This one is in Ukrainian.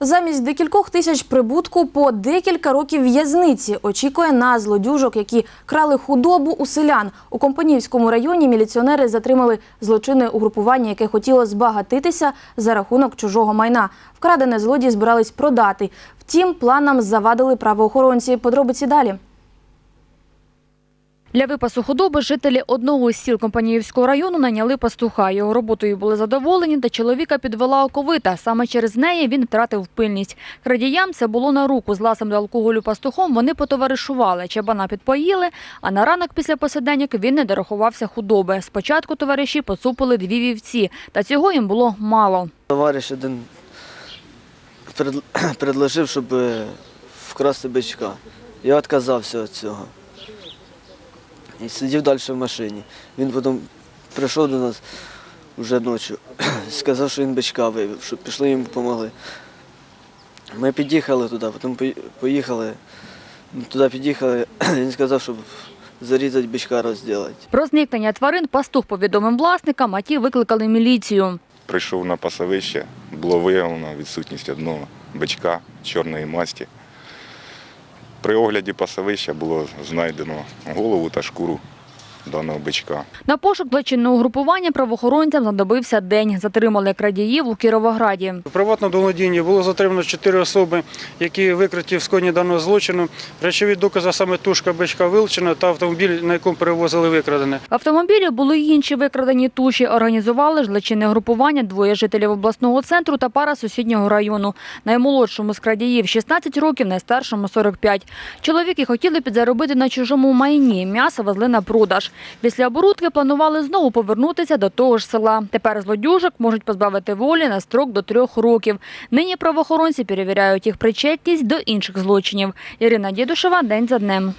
Замість декількох тисяч прибутку по декілька років в'язниці очікує на злодюжок, які крали худобу у селян. У Компанівському районі міліціонери затримали злочинне угрупування, яке хотіло збагатитися за рахунок чужого майна. Вкрадене злодії збирались продати. Втім, планам завадили правоохоронці. Подробиці далі. Для випасу худоби жителі одного із сіл Компаніївського району наняли пастуха. Його роботою були задоволені, та чоловіка підвела оковита. Саме через неї він втратив пильність. Крадіям це було на руку. З ласом до алкоголю пастухом вони потоваришували. Чабана підпоїли, а на ранок після посиденьок він не дорахувався худоби. Спочатку товариші поцупили дві вівці, та цього їм було мало. Товариш один предложив, щоб е, вкрасти бичка. Я відказався від цього. І сидів далі в машині. Він потім прийшов до нас вже ночі, сказав, що він бичка вивів, щоб пішли йому допомогли. Ми під'їхали туди, потім поїхали, туди під'їхали, він сказав, щоб зарізати бичка розділити. Про зникнення тварин пастух повідомив власникам, а ті викликали міліцію. Прийшов на пасовище, було виявлено відсутність одного бичка чорної масті. При огляді пасовища було знайдено голову та шкуру даного бичка. На пошук злочинного угрупування правоохоронцям знадобився день. Затримали крадіїв у Кіровограді. У приватному володінні було затримано чотири особи, які викриті в скоєнні даного злочину. Речові докази, саме тушка бичка вилучена та автомобіль, на якому перевозили викрадене. В автомобілі були й інші викрадені туші. Організували ж злочинне групування двоє жителів обласного центру та пара сусіднього району. Наймолодшому з крадіїв 16 років, найстаршому 45. Чоловіки хотіли підзаробити на чужому майні. М'ясо везли на продаж. Після оборудки планували знову повернутися до того ж села. Тепер злодюжок можуть позбавити волі на строк до трьох років. Нині правоохоронці перевіряють їх причетність до інших злочинів. Ірина Дідушева, День за днем.